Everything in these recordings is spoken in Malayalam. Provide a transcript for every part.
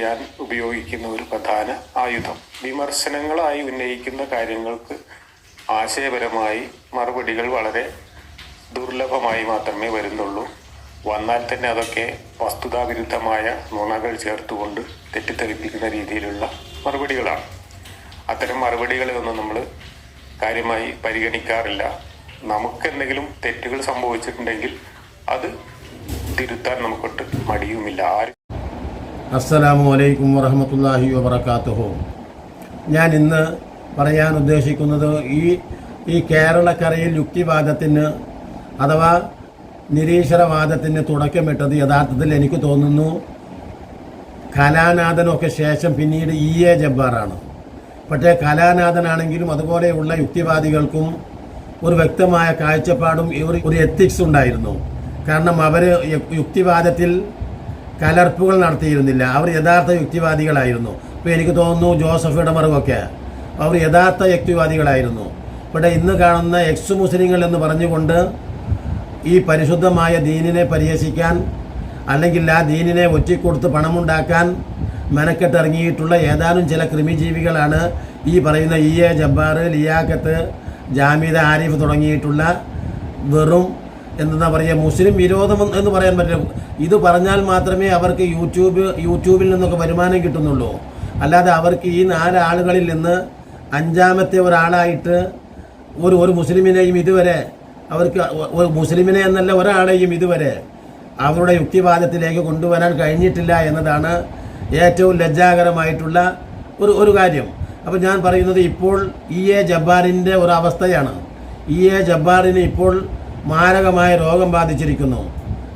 ചെയ്യാൻ ഉപയോഗിക്കുന്ന ഒരു പ്രധാന ആയുധം. വിമർശനങ്ങളായി ഉന്നയിക്കുന്ന കാര്യങ്ങൾക്ക് ആശയപരമായി മറുപടികൾ വളരെ ദുർലഭമായി മാത്രമേ വരുന്നുള്ളൂ. വന്നാൽ തന്നെ അതൊക്കെ വസ്തുതാവിരുദ്ധമായ നുണകൾ ചേർത്തുകൊണ്ട് തെറ്റിദ്ധരിപ്പിക്കുന്ന രീതിയിലുള്ള മറുപടികളാണ്. അത്തരം മറുപടികളെ ഒന്നും നമ്മൾ കാര്യമായി പരിഗണിക്കാറില്ല. നമുക്കെന്തെങ്കിലും തെറ്റുകൾ സംഭവിച്ചിട്ടുണ്ടെങ്കിൽ അത് തിരുത്താൻ നമുക്കൊട്ട് മടിയുമില്ല. ആരും അസ്സലാമു അലൈക്കും വറഹമത്തല്ലാഹി വബർക്കാത്തുഹു ഞാൻ ഇന്ന് പറയാൻ ഉദ്ദേശിക്കുന്നത് ഈ ഈ കേരളക്കരയിൽ യുക്തിവാദത്തിന് അഥവാ നിരീശ്വരവാദത്തിന് തുടക്കമിട്ടത് യഥാർത്ഥത്തിൽ എനിക്ക് തോന്നുന്നു കലാനാഥനൊക്കെ ശേഷം പിന്നീട് ഇ എ ജബ്ബാറാണ്. പക്ഷേ കലാനാഥനാണെങ്കിലും അതുപോലെയുള്ള യുക്തിവാദികൾക്കും ഒരു വ്യക്തമായ കാഴ്ചപ്പാടും ഒരു എത്തിക്സ് ഉണ്ടായിരുന്നു. കാരണം അവർ യുക്തിവാദത്തിൽ കലർപ്പുകൾ നടത്തിയിരുന്നില്ല. അവർ യഥാർത്ഥ യുക്തിവാദികളായിരുന്നു. ഇപ്പോൾ എനിക്ക് തോന്നുന്നു ജോസഫ് ഇടമറുകൊക്കെ അവർ യഥാർത്ഥ യുക്തിവാദികളായിരുന്നു. ഇവിടെ ഇന്ന് കാണുന്ന എക്സ് മുസ്ലിങ്ങൾ എന്ന് പറഞ്ഞുകൊണ്ട് ഈ പരിശുദ്ധമായ ദീനിനെ പരിഹസിക്കാൻ അല്ലെങ്കിൽ ആ ദീനിനെ ഒറ്റിക്കൊടുത്ത് പണമുണ്ടാക്കാൻ മെനക്കെട്ടിറങ്ങിയിട്ടുള്ള ഏതാനും ചില കൃമിജീവികളാണ് ഈ പറയുന്ന ഇ എ ജബ്ബാർ ലിയാക്കത്ത് ജാമിദ ആരിഫ് തുടങ്ങിയിട്ടുള്ള വെറും എന്താ പറയുക മുസ്ലിം വിരോധം എന്ന് പറയാൻ പറ്റില്ല. ഇത് പറഞ്ഞാൽ മാത്രമേ അവർക്ക് യൂട്യൂബ് യൂട്യൂബിൽ നിന്നൊക്കെ വരുമാനം കിട്ടുന്നുള്ളൂ. അല്ലാതെ അവർക്ക് ഈ നാലാളുകളിൽ നിന്ന് അഞ്ചാമത്തെ ഒരാളായിട്ട് ഒരു ഒരു മുസ്ലിമിനെയും ഇതുവരെ അവർക്ക് ഒരു മുസ്ലിമിനെ എന്നല്ല ഒരാളെയും ഇതുവരെ അവരുടെ യുക്തിവാദത്തിലേക്ക് കൊണ്ടുവരാൻ കഴിഞ്ഞിട്ടില്ല എന്നതാണ് ഏറ്റവും ലജ്ജാകരമായിട്ടുള്ള ഒരു ഒരു കാര്യം. അപ്പോൾ ഞാൻ പറയുന്നത് ഇപ്പോൾ ഇ എ ജബ്ബാറിന്റെ ഒരു അവസ്ഥയാണ്. ഇ എ ജബ്ബാറിന് ഇപ്പോൾ മാരകമായ രോഗം ബാധിച്ചിരിക്കുന്നു.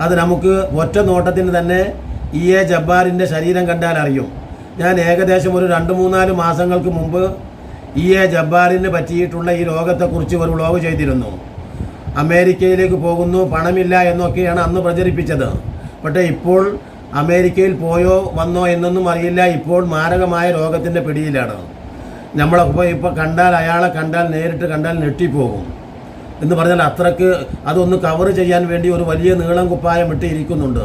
അത് നമുക്ക് ഒറ്റ നോട്ടത്തിന് തന്നെ ഇ എ ജബ്ബാറിന്റെ ശരീരം കണ്ടാൽ അറിയും. ഞാൻ ഏകദേശം ഒരു രണ്ട് മൂന്നാൽ മാസങ്ങൾക്ക് മുമ്പ് ഇ എ ജബ്ബാറിന് പറ്റിയിട്ടുള്ള ഈ രോഗത്തെക്കുറിച്ച് ഒരു വ്ളോഗ് ചെയ്തിരുന്നു. അമേരിക്കയിലേക്ക് പോകുന്നു പണമില്ല എന്നൊക്കെയാണ് അന്ന് പ്രചരിപ്പിച്ചത്. പക്ഷേ ഇപ്പോൾ അമേരിക്കയിൽ പോയോ വന്നോ എന്നൊന്നും അറിയില്ല. ഇപ്പോൾ മാരകമായ രോഗത്തിന്റെ പിടിയിലാണ്. നമ്മളപ്പോൾ ഇപ്പോൾ കണ്ടാൽ അയാളെ കണ്ടാൽ നേരിട്ട് കണ്ടാൽ ഞെട്ടിപ്പോകും. എന്ന് പറഞ്ഞാൽ അത്രയ്ക്ക് അതൊന്ന് കവർ ചെയ്യാൻ വേണ്ടി ഒരു വലിയ നീളം കുപ്പായം ഇട്ടിരിക്കുന്നുണ്ട്.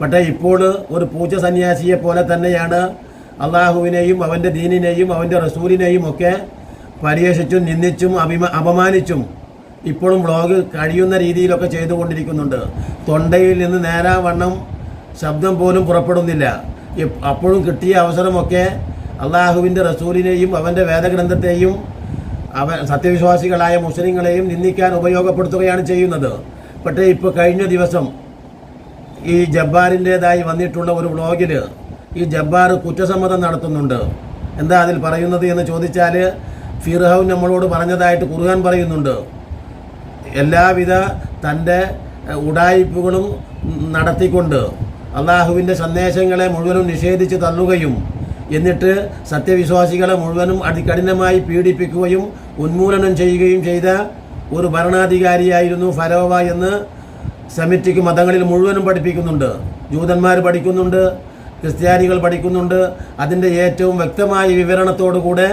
പക്ഷേ ഇപ്പോൾ ഒരു പൂജ സന്യാസിയെ പോലെ തന്നെയാണ് അള്ളാഹുവിനെയും അവന്റെ ദീനിനെയും അവന്റെ റസൂലിനെയും ഒക്കെ പരിഹസിച്ചും നിന്ദിച്ചും അഭിമ അപമാനിച്ചും ഇപ്പോഴും വ്ളോഗ് കഴിയുന്ന രീതിയിലൊക്കെ ചെയ്തുകൊണ്ടിരിക്കുന്നുണ്ട്. തൊണ്ടയിൽ നിന്ന് നേരാവണ്ണം ശബ്ദം പോലും പുറപ്പെടുന്നില്ല. അപ്പോഴും കിട്ടിയ അവസരമൊക്കെ അള്ളാഹുവിന്റെ റസൂലിനെയും അവന്റെ വേദഗ്രന്ഥത്തെയും അവ സത്യവിശ്വാസികളായ മുസ്ലിങ്ങളെയും നിന്ദിക്കാൻ ഉപയോഗപ്പെടുത്തുകയാണ് ചെയ്യുന്നത്. പക്ഷേ ഇപ്പോൾ കഴിഞ്ഞ ദിവസം ഈ ജബ്ബാറിന്റെതായി വന്നിട്ടുള്ള ഒരു വ്ളോഗിൽ ഈ ജബ്ബാർ കുറ്റസമ്മതം നടത്തുന്നുണ്ട്. എന്താ അതിൽ പറയുന്നത് എന്ന് ചോദിച്ചാൽ ഫിർഹൗൻ നമ്മളോട് പറഞ്ഞതായിട്ട് ഖുർആൻ പറയുന്നുണ്ട്. എല്ലാവിധ തന്റെ ഉടായിപ്പുകളും നടത്തിക്കൊണ്ട് അള്ളാഹുവിന്റെ സന്ദേശങ്ങളെ മുഴുവനും നിഷേധിച്ച് തള്ളുകയും എന്നിട്ട് സത്യവിശ്വാസികളെ മുഴുവനും അതികഠിനമായി പീഡിപ്പിക്കുകയും ഉന്മൂലനം ചെയ്യുകയും ചെയ്ത ഒരു ഭരണാധികാരിയായിരുന്നു ഫരോവ എന്ന് സെമിറ്റിക് മതങ്ങളിൽ മുഴുവനും പഠിപ്പിക്കുന്നുണ്ട്. ജൂതന്മാർ പഠിക്കുന്നുണ്ട് ക്രിസ്ത്യാനികൾ പഠിക്കുന്നുണ്ട്. അതിന്റെ ഏറ്റവും വ്യക്തമായ വിവരണത്തോടു കൂടെ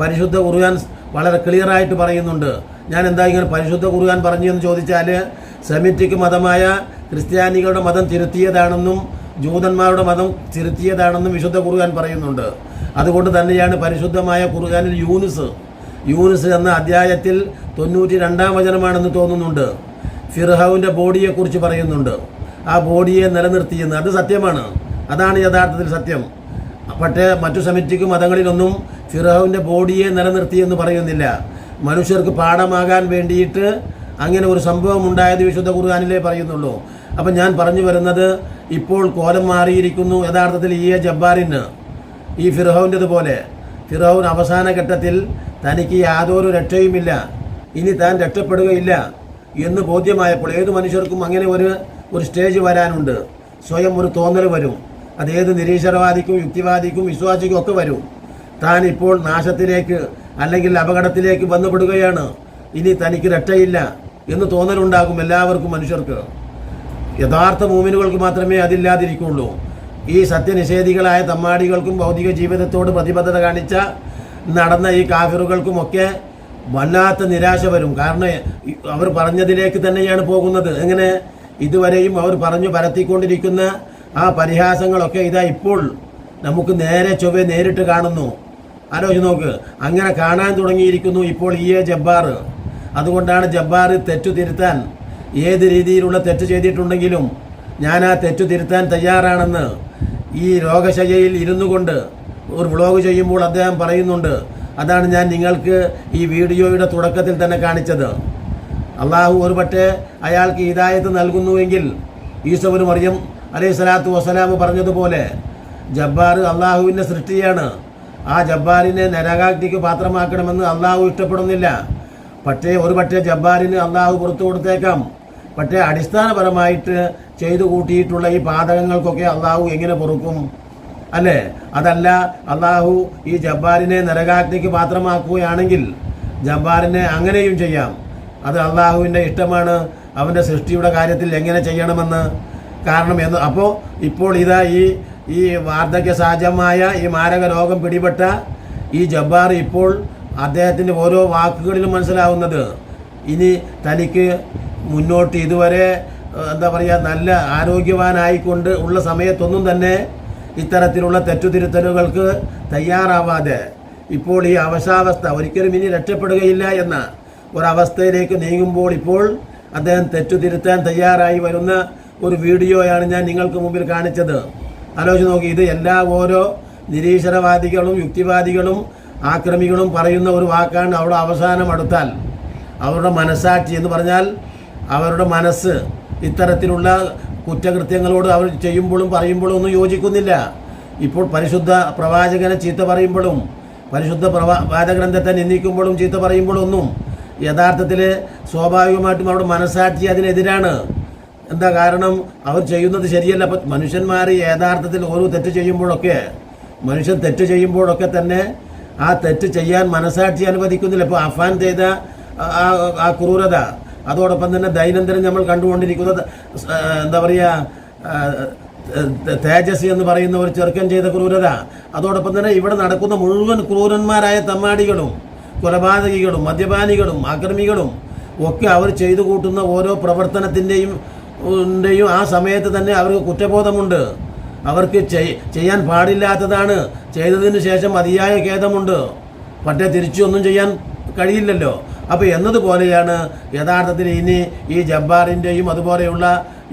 പരിശുദ്ധ ഖുർആൻ വളരെ ക്ലിയറായിട്ട് പറയുന്നുണ്ട്. ഞാൻ എന്താ ഇങ്ങനെ പരിശുദ്ധ ഖുർആൻ പറഞ്ഞു എന്ന് ചോദിച്ചാൽ സെമിറ്റിക് മതമായ ക്രിസ്ത്യാനികളുടെ മതം തിരുത്തിയതാണെന്നും ജൂതന്മാരുടെ മതം തിരുത്തിയതാണെന്നും വിശുദ്ധ കുറുകാൻ പറയുന്നുണ്ട്. അതുകൊണ്ട് തന്നെയാണ് പരിശുദ്ധമായ കുറുകാനിൽ യൂനുസ്. യൂനുസ് എന്ന അധ്യായത്തിൽ തൊണ്ണൂറ്റി രണ്ടാം വചനമാണെന്ന് തോന്നുന്നുണ്ട്. ഫിർഹൌവിന്റെ ബോഡിയെക്കുറിച്ച് പറയുന്നുണ്ട്. ആ ബോഡിയെ നിലനിർത്തിയെന്ന്. അത് സത്യമാണ്. അതാണ് യഥാർത്ഥത്തിൽ സത്യം. പക്ഷേ മറ്റു സെമിറ്റിക് മതങ്ങളിലൊന്നും ഫിർഹൌവിന്റെ ബോഡിയെ നിലനിർത്തിയെന്ന് പറയുന്നില്ല. മനുഷ്യർക്ക് പാഠമാകാൻ വേണ്ടിയിട്ട് അങ്ങനെ ഒരു സംഭവം ഉണ്ടായത് വിശുദ്ധ ഖുർആാനിലേ പറയുന്നുള്ളൂ. അപ്പം ഞാൻ പറഞ്ഞു വരുന്നത് ഇപ്പോൾ കോലം മാറിയിരിക്കുന്നു. യഥാർത്ഥത്തിൽ ഈ ജബ്ബാറിന് ഈ ഫിറോവിന്റെത് പോലെ. ഫിറോവിൻ അവസാന ഘട്ടത്തിൽ തനിക്ക് യാതൊരു രക്ഷയുമില്ല. ഇനി താൻ രക്ഷപ്പെടുകയില്ല എന്ന് ബോധ്യമായപ്പോൾ ഏത് മനുഷ്യർക്കും അങ്ങനെ ഒരു ഒരു സ്റ്റേജ് വരാനുണ്ട്. സ്വയം ഒരു തോന്നൽ വരും. അത് ഏത് നിരീശ്വരവാദിക്കും യുക്തിവാദിക്കും വിശ്വാസിക്കും ഒക്കെ വരും. താൻ ഇപ്പോൾ നാശത്തിലേക്ക് അല്ലെങ്കിൽ അപകടത്തിലേക്ക് ബന്ധപ്പെടുകയാണ് ഇനി തനിക്ക് രക്ഷയില്ല. എന്ന് തോന്നലുണ്ടാകും എല്ലാവർക്കും മനുഷ്യർക്ക്. യഥാർത്ഥ മൂമിനുകൾക്ക് മാത്രമേ അതില്ലാതിരിക്കുള്ളൂ. ഈ സത്യനിഷേധികളായ തമ്മാടികൾക്കും ഭൗതിക ജീവിതത്തോട് പ്രതിബദ്ധത കാണിച്ച നടന്ന ഈ കാഫിറുകൾക്കുമൊക്കെ വല്ലാത്ത നിരാശ വരും. കാരണം അവർ പറഞ്ഞതിലേക്ക് തന്നെയാണ് പോകുന്നത്. എങ്ങനെ? ഇതുവരെയും അവർ പറഞ്ഞു പരത്തിക്കൊണ്ടിരിക്കുന്ന ആ പരിഹാസങ്ങളൊക്കെ ഇതാ ഇപ്പോൾ നമുക്ക് നേരെ ചൊവ്വെ നേരിട്ട് കാണുന്നു. ആലോചിച്ച് നോക്ക്. അങ്ങനെ കാണാൻ തുടങ്ങിയിരിക്കുന്നു ഇപ്പോൾ ഇ എ ജബ്ബാർ അതുകൊണ്ടാണ് ജബ്ബാർ തെറ്റു തിരുത്താൻ ഏത് രീതിയിലുള്ള തെറ്റ് ചെയ്തിട്ടുണ്ടെങ്കിലും ഞാൻ ആ തെറ്റു തിരുത്താൻ തയ്യാറാണെന്ന് ഈ രോഗശയ്യയിൽ ഇരുന്നു കൊണ്ട് ഒരു വ്ളോഗ് ചെയ്യുമ്പോൾ അദ്ദേഹം പറയുന്നുണ്ട്. അതാണ് ഞാൻ നിങ്ങൾക്ക് ഈ വീഡിയോയുടെ തുടക്കത്തിൽ തന്നെ കാണിച്ചത്. അള്ളാഹു ഒരു പക്ഷേ അയാൾക്ക് ഹിദായത്ത് നൽകുന്നുവെങ്കിൽ ഈസവന് മറിയം അലൈഹി സ്വലാത്തു വസ്സലാം പറഞ്ഞതുപോലെ ജബ്ബാർ അള്ളാഹുവിന്റെ സൃഷ്ടിയാണ്. ആ ജബ്ബാറിനെ നരകാഗ്നിക്ക് പാത്രമാക്കണമെന്ന് അള്ളാഹു ഇഷ്ടപ്പെടുന്നില്ല. പക്ഷേ ഒരു പക്ഷേ ജബ്ബാറിന് അള്ളാഹു പുറത്തു കൊടുത്തേക്കാം. പക്ഷേ അടിസ്ഥാനപരമായിട്ട് ചെയ്തു കൂട്ടിയിട്ടുള്ള ഈ പാതകങ്ങൾക്കൊക്കെ അള്ളാഹു എങ്ങനെ പൊറുക്കും? അല്ലേ? അതല്ല അള്ളാഹു ഈ ജബ്ബാറിനെ നരകാഗ്നിക്ക് പാത്രമാക്കുകയാണെങ്കിൽ ജബ്ബാറിനെ അങ്ങനെയും ചെയ്യാം. അത് അള്ളാഹുവിന്റെ ഇഷ്ടമാണ്. അവന്റെ സൃഷ്ടിയുടെ കാര്യത്തിൽ എങ്ങനെ ചെയ്യണമെന്ന്. കാരണം എന്ന് അപ്പോൾ ഇപ്പോൾ ഇതാ ഈ ഈ വാർദ്ധക്യ സഹജമായ ഈ മാരക രോഗം പിടിപെട്ട ഈ ജബ്ബാർ ഇപ്പോൾ അദ്ദേഹത്തിന്റെ ഓരോ വാക്കുകളിലും മനസ്സിലാവുന്നത്. ഇനി തനിക്ക് മുന്നോട്ട് ഇതുവരെ എന്താ പറയുക നല്ല ആരോഗ്യവാനായിക്കൊണ്ട് ഉള്ള സമയത്തൊന്നും തന്നെ ഇത്തരത്തിലുള്ള തെറ്റുതിരുത്തലുകൾക്ക് തയ്യാറാവാതെ ഇപ്പോൾ ഈ അവശാവസ്ഥ ഒരിക്കലും ഇനി രക്ഷപ്പെടുകയില്ല എന്ന ഒരവസ്ഥയിലേക്ക് നീങ്ങുമ്പോൾ ഇപ്പോൾ അദ്ദേഹം തെറ്റുതിരുത്താൻ തയ്യാറായി വരുന്ന ഒരു വീഡിയോയാണ് ഞാൻ നിങ്ങൾക്ക് മുമ്പിൽ കാണിച്ചത്. ആലോചിച്ച് നോക്കി ഇത് എല്ലാ ഓരോ നിരീശ്വരവാദികളും യുക്തിവാദികളും ആക്രമികളും പറയുന്ന ഒരു വാക്കാണ് അവിടെ അവസാനം അടുത്താൽ. അവരുടെ മനസാക്ഷി എന്ന് പറഞ്ഞാൽ അവരുടെ മനസ്സ് ഇത്തരത്തിലുള്ള കുറ്റകൃത്യങ്ങളോട് അവർ ചെയ്യുമ്പോഴും പറയുമ്പോഴും ഒന്നും യോജിക്കുന്നില്ല. ഇപ്പോൾ പരിശുദ്ധ പ്രവാചകനെ ചീത്ത പറയുമ്പോഴും പരിശുദ്ധ പ്രവാ വാദഗ്രന്ഥത്തെ നിന്ദിക്കുമ്പോഴും ചീത്ത പറയുമ്പോഴും ഒന്നും യഥാർത്ഥത്തിൽ സ്വാഭാവികമായിട്ടും അവരുടെ മനസാക്ഷി അതിനെതിരാണ്. എന്താ കാരണം? അവർ ചെയ്യുന്നത് ശരിയല്ല. അപ്പം മനുഷ്യന്മാർ യഥാർത്ഥത്തിൽ ഓരോ തെറ്റ് ചെയ്യുമ്പോഴൊക്കെ മനുഷ്യൻ തെറ്റ് ചെയ്യുമ്പോഴൊക്കെ തന്നെ ആ തെറ്റ് ചെയ്യാൻ മനസാക്ഷി അനുവദിക്കുന്നില്ല. ഇപ്പോൾ അഫാൻ ചെയ്ത ആ- ആ- ക്രൂരത അതോടൊപ്പം തന്നെ ദൈനംദിനം നമ്മൾ കണ്ടുകൊണ്ടിരിക്കുന്നത് എന്താ പറയുക തേജസ് എന്ന് പറയുന്ന ഒരു ചെറുക്കൻ ചെയ്ത ക്രൂരത അതോടൊപ്പം തന്നെ ഇവിടെ നടക്കുന്ന മുഴുവൻ ക്രൂരന്മാരായ തമ്മാടികളും കൊലപാതകികളും മദ്യപാനികളും അക്രമികളും ഒക്കെ അവർ ചെയ്തു കൂട്ടുന്ന ഓരോ പ്രവർത്തനത്തിന്റെയും ന്റെയും ആ സമയത്ത് തന്നെ അവർക്ക് കുറ്റബോധമുണ്ട്. അവർക്ക് ചെയ്യാൻ പാടില്ലാത്തതാണ്. ചെയ്തതിന് ശേഷം അതിയായ ഖേദമുണ്ട്. പക്ഷേ തിരിച്ചൊന്നും ചെയ്യാൻ കഴിയില്ലല്ലോ. അപ്പോൾ എന്നതുപോലെയാണ് യഥാർത്ഥത്തിൽ ഇനി ഈ ജബ്ബാറിന്റെയും അതുപോലെയുള്ള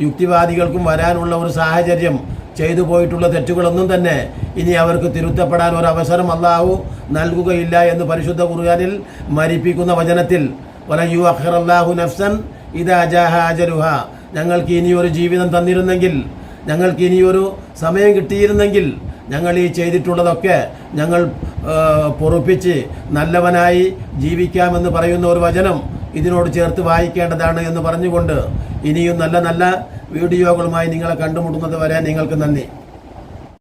യുക്തിവാദികൾക്കും വരാനുള്ള ഒരു സാഹചര്യം ചെയ്തു പോയിട്ടുള്ള തെറ്റുകളൊന്നും തന്നെ ഇനി അവർക്ക് തിരുത്തപ്പെടാൻ ഒരു അവസരം അള്ളാഹു നൽകുകയില്ല എന്ന് പരിശുദ്ധ കുറുകാനിൽ മരിപ്പിക്കുന്ന വചനത്തിൽ വലയു അഖറല്ലാഹു നഫ്സൻ ഇതാ ജാഹ അജരുഹ ഞങ്ങൾക്ക് ഇനിയൊരു ജീവിതം തന്നിരുന്നെങ്കിൽ ഞങ്ങൾക്ക് ഇനിയൊരു സമയം കിട്ടിയിരുന്നെങ്കിൽ ഞങ്ങൾ ഈ ചെയ്തിട്ടുള്ളതൊക്കെ ഞങ്ങൾ പൊറുപ്പിച്ച് നല്ലവനായി ജീവിക്കാമെന്ന് പറയുന്ന ഒരു വചനം ഇതിനോട് ചേർത്ത് വായിക്കേണ്ടതാണ് എന്ന് പറഞ്ഞുകൊണ്ട് ഇനിയും നല്ല നല്ല വീഡിയോകളുമായി നിങ്ങളെ കണ്ടുമുട്ടുന്നത് വരെ നിങ്ങൾക്ക് നന്ദി.